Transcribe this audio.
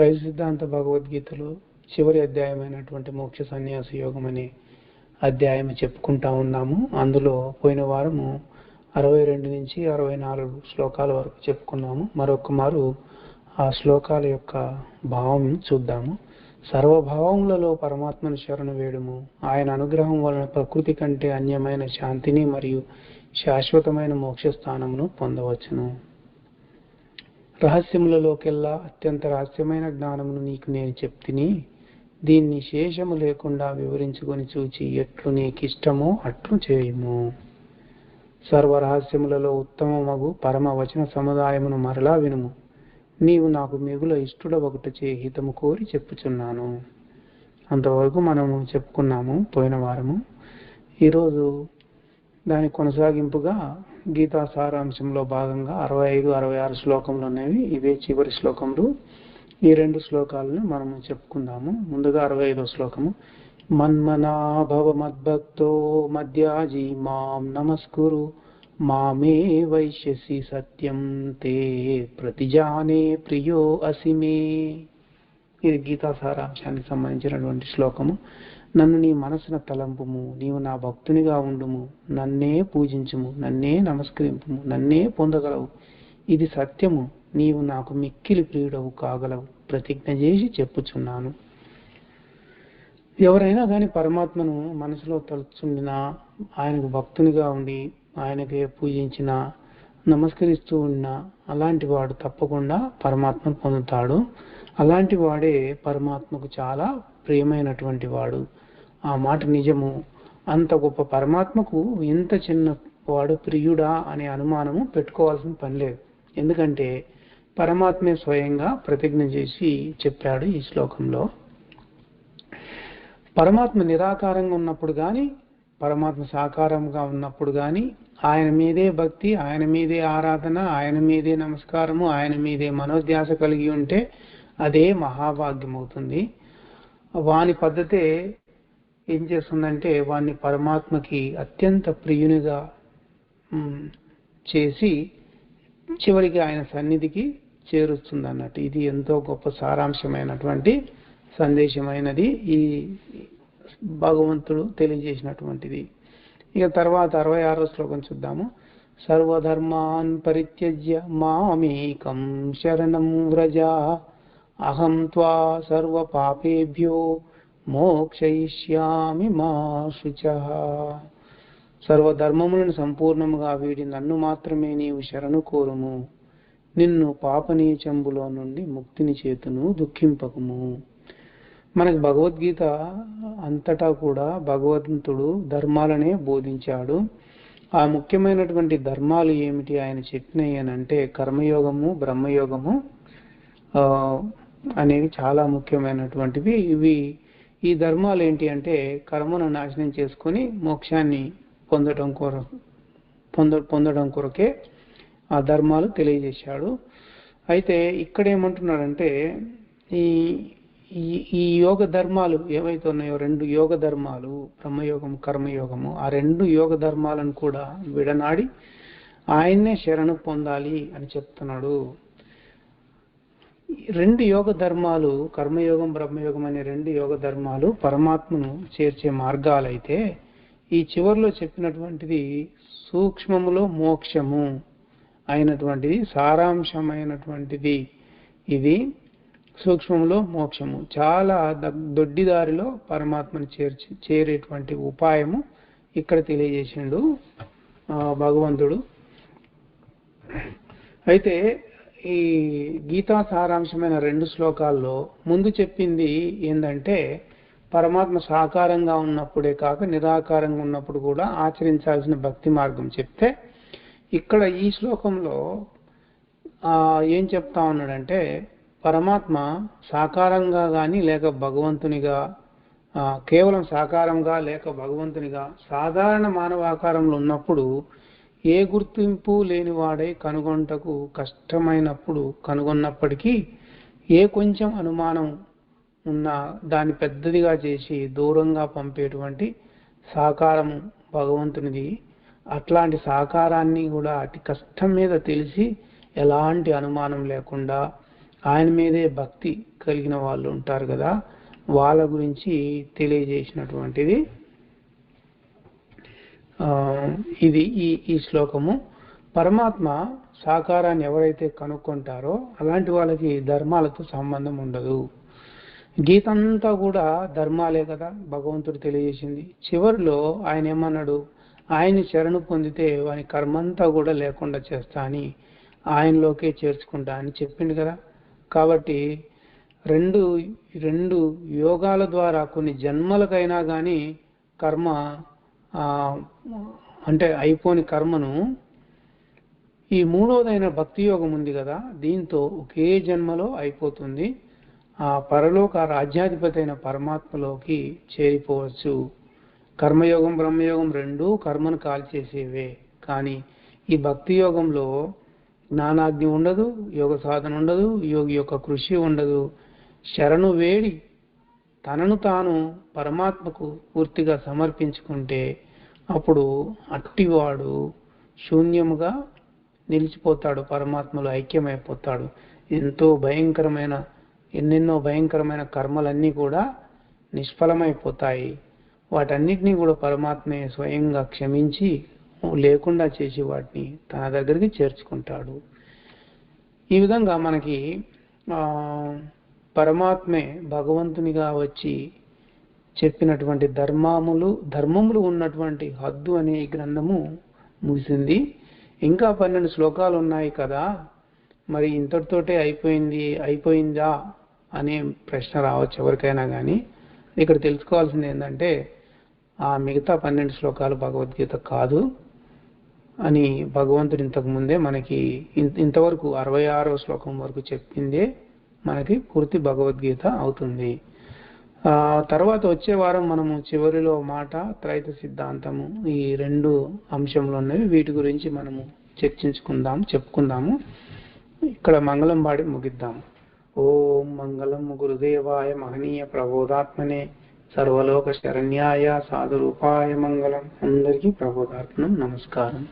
త్రయ సిద్ధాంత భగవద్గీతలో చివరి అధ్యాయమైనటువంటి మోక్ష సన్యాస యోగం అనే అధ్యాయం చెప్పుకుంటా ఉన్నాము. అందులో పోయిన వారము అరవై రెండు నుంచి అరవై నాలుగు శ్లోకాల వరకు చెప్పుకున్నాము. మరొక మారు ఆ శ్లోకాల యొక్క భావం చూద్దాము. సర్వభావములలో పరమాత్మను శరణు వేడుము. ఆయన అనుగ్రహం వలన ప్రకృతి కంటే అన్యమైన శాంతిని మరియు శాశ్వతమైన మోక్ష స్థానమును పొందవచ్చును. రహస్యములలోకెల్లా అత్యంత రహస్యమైన జ్ఞానమును నీకు నేను చెప్తిని దీన్ని శేషము లేకుండా వివరించుకొని చూచి ఎట్లు నీకిష్టమో అట్లు చేయము. సర్వరహస్యములలో ఉత్తమమగు పరమ వచన సముదాయమును మరలా వినుము. నీవు నాకు మిగుల ఇష్టుడ ఒకటి చే హితము కోరి చెప్పుచున్నాను. అంతవరకు మనము చెప్పుకున్నాము పోయిన వారము. ఈరోజు దాని కొనసాగింపుగా గీతా సారాంశంలో భాగంగా అరవై ఐదు అరవై ఆరు శ్లోకములు అనేవి ఇవే చివరి శ్లోకములు. ఈ రెండు శ్లోకాలను మనము చెప్పుకుందాము. ముందుగా అరవై ఐదో శ్లోకము. మన్మనాభవ మద్భక్తో మధ్యాజీ మాం నమస్కురు మామే వైశ్యసి సత్యం తే ప్రతిజానే ప్రియో అసిమే ఇది గీతా సారాంశానికి సంబంధించినటువంటి శ్లోకము. నన్ను నీ మనసున తలంపుము నీవు నా భక్తునిగా ఉండుము నన్నే పూజించుము నన్నే నమస్కరింపుము నన్నే పొందగలవు. ఇది సత్యము నీవు నాకు మిక్కిలి ప్రియుడవు కాగలవు ప్రతిజ్ఞ చేసి చెప్పుచున్నాను. ఎవరైనా కానీ పరమాత్మను మనసులో తలుచుండినా ఆయనకు భక్తునిగా ఉండి ఆయనకే పూజించిన నమస్కరిస్తూ ఉన్న అలాంటి వాడు తప్పకుండా పరమాత్మను పొందుతాడు. అలాంటి వాడే పరమాత్మకు చాలా ప్రియమైనటువంటి వాడు. ఆ మాట నిజము. అంత గొప్ప పరమాత్మకు ఇంత చిన్న వాడు ప్రియుడా అనే అనుమానము పెట్టుకోవాల్సిన పని లేదు. ఎందుకంటే పరమాత్మే స్వయంగా ప్రతిజ్ఞ చేసి చెప్పాడు ఈ శ్లోకంలో. పరమాత్మ నిరాకారంగా ఉన్నప్పుడు కానీ పరమాత్మ సాకారంగా ఉన్నప్పుడు కానీ ఆయన మీదే భక్తి ఆయన మీదే ఆరాధన ఆయన మీదే నమస్కారము ఆయన మీదే మనోధ్యాస కలిగి ఉంటే అదే మహాభాగ్యం అవుతుంది వాని పద్ధతే ఏం చేస్తుందంటే వాణ్ణి పరమాత్మకి అత్యంత ప్రియునిగా చేసి చివరికి ఆయన సన్నిధికి చేరుస్తుంది అన్నట్టు ఇది ఎంతో గొప్ప సారాంశమైనటువంటి సందేశమైనది. ఈ భగవంతుడు తెలియజేసినటువంటిది. ఇక తర్వాత అరవై ఆరో శ్లోకం చూద్దాము. సర్వధర్మాన్ పరిత్యజ్య మామేకం శరణం వ్రజ అహం త్వా సర్వ పాపేభ్యో మోక్షయిష్యామి మా శుచ సర్వధర్మములను సంపూర్ణముగా వీడి నన్ను మాత్రమే నీవు శరణు కోరుము. నిన్ను పాపనీచంబులో నుండి ముక్తిని చేతును దుఃఖింపకము. మనకు భగవద్గీత అంతటా కూడా భగవంతుడు ధర్మాలనే బోధించాడు. ఆ ముఖ్యమైనటువంటి ధర్మాలు ఏమిటి ఆయన చెప్పినాయి అని అంటే కర్మయోగము బ్రహ్మయోగము అనేవి చాలా ముఖ్యమైనటువంటివి. ఇవి ఈ ధర్మాలు ఏంటి అంటే కర్మను నాశనం చేసుకొని మోక్షాన్ని పొందడం కొర పొంద పొందడం కొరకే ఆ ధర్మాలు తెలియజేశాడు. అయితే ఇక్కడ ఏమంటున్నాడంటే ఈ ఈ యోగ ధర్మాలు ఏవైతే ఉన్నాయో రెండు యోగ ధర్మాలు బ్రహ్మయోగం కర్మయోగము ఆ రెండు యోగ ధర్మాలను కూడా విడనాడి ఆయన్నే శరణు పొందాలి అని చెప్తున్నాడు. రెండు యోగ ధర్మాలు కర్మయోగం బ్రహ్మయోగం అనే రెండు యోగ ధర్మాలు పరమాత్మను చేర్చే మార్గాలైతే ఈ చివరిలో చెప్పినటువంటిది సూక్ష్మములో మోక్షము అయినటువంటిది సారాంశమైనటువంటిది. ఇది సూక్ష్మంలో మోక్షము. చాలా దగ్- దొడ్డి దారిలో చేర్చి చేరేటువంటి ఉపాయము ఇక్కడ తెలియజేసిండు భగవంతుడు. అయితే ఈ గీతా సారాంశమైన రెండు శ్లోకాల్లో ముందు చెప్పింది ఏంటంటే పరమాత్మ సాకారంగా ఉన్నప్పుడే కాక నిరాకారంగా ఉన్నప్పుడు కూడా ఆచరించాల్సిన భక్తి మార్గం చెప్తే ఇక్కడ ఈ శ్లోకంలో ఏం చెప్తా ఉన్నాడంటే పరమాత్మ సాకారంగా కానీ లేక భగవంతునిగా కేవలం సాకారంగా లేక భగవంతునిగా సాధారణ మానవాకారంలో ఉన్నప్పుడు ఏ గుర్తింపు లేనివాడై కనుగొంటకు కష్టమైనప్పుడు కనుగొన్నప్పటికీ ఏ కొంచెం అనుమానం ఉన్నా దాన్ని పెద్దదిగా చేసి దూరంగా పంపేటువంటి సాకారము భగవంతునిది. అట్లాంటి సహకారాన్ని కూడా అతి కష్టం మీద తెలిసి ఎలాంటి అనుమానం లేకుండా ఆయన మీదే భక్తి కలిగిన వాళ్ళు ఉంటారు కదా వాళ్ళ గురించి తెలియజేసినటువంటిది. ఇది ఈ ఈ శ్లోకము. పరమాత్మ సాకారాన్ని ఎవరైతే కనుక్కుంటారో అలాంటి వాళ్ళకి ధర్మాలతో సంబంధం ఉండదు. గీత అంతా కూడా ధర్మాలే కదా భగవంతుడు తెలియజేసింది. చివరిలో ఆయన ఏమన్నాడు? ఆయన్ని శరణు పొందితే వాని కర్మంతా కూడా లేకుండా చేస్తా అని ఆయనలోకే చేర్చుకుంటా అని చెప్పిండు కదా. కాబట్టి రెండు రెండు యోగాల ద్వారా కొన్ని జన్మలకైనా కానీ కర్మ అంటే అయిపోని కర్మను ఈ మూడవదైన భక్తి యోగం ఉంది కదా దీంతో ఒకే జన్మలో అయిపోతుంది. ఆ పరలోక రాజ్యాధిపతి అయిన పరమాత్మలోకి చేరిపోవచ్చు. కర్మయోగం బ్రహ్మయోగం రెండు కర్మను కాల్చేసేవే. కానీ ఈ భక్తి యోగంలో జ్ఞానాగ్ని ఉండదు యోగ సాధన ఉండదు యోగి యొక్క కృషి ఉండదు. శరణు వేడి తనను తాను పరమాత్మకు పూర్తిగా సమర్పించుకుంటే అప్పుడు అట్టివాడు శూన్యముగా నిలిచిపోతాడు పరమాత్మలో ఐక్యమైపోతాడు. ఎంతో భయంకరమైన ఎన్నెన్నో భయంకరమైన కర్మలన్నీ కూడా నిష్ఫలమైపోతాయి. వాటన్నిటినీ కూడా పరమాత్మే స్వయంగా క్షమించి లేకుండా చేసి వాటిని తన దగ్గరికి చేర్చుకుంటాడు. ఈ విధంగా మనకి ఆ, పరమాత్మే భగవంతునిగా వచ్చి చెప్పినటువంటి ధర్మములు ధర్మములు ఉన్నటువంటి హద్దు అనే గ్రంథము ముగిసింది. ఇంకా పన్నెండు శ్లోకాలు ఉన్నాయి కదా. మరి ఇంతటితోటే అయిపోయింది అయిపోయిందా అనే ప్రశ్న రావచ్చు ఎవరికైనా కానీ ఇక్కడ తెలుసుకోవాల్సింది ఏంటంటే ఆ మిగతా పన్నెండు శ్లోకాలు భగవద్గీత కాదు అని భగవంతుడు ఇంతకు ముందే మనకి ఇంతవరకు అరవై ఆరో శ్లోకం వరకు చెప్పిందే. మనకి పూర్తి భగవద్గీత అవుతుంది. తర్వాత వచ్చే వారం మనము చివరిలో మాట త్రైత సిద్ధాంతము ఈ రెండు అంశంలో ఉన్నవి. వీటి గురించి మనము చర్చించుకుందాం చెప్పుకుందాము. ఇక్కడ మంగళం పాడి ముగిద్దాం. ఓం మంగళం గురుదేవాయ మహనీయ ప్రబోధాత్మనే సర్వలోక శరణ్యాయ సాధురూపాయ మంగళం. అందరికీ ప్రబోధాత్మనం నమస్కారం.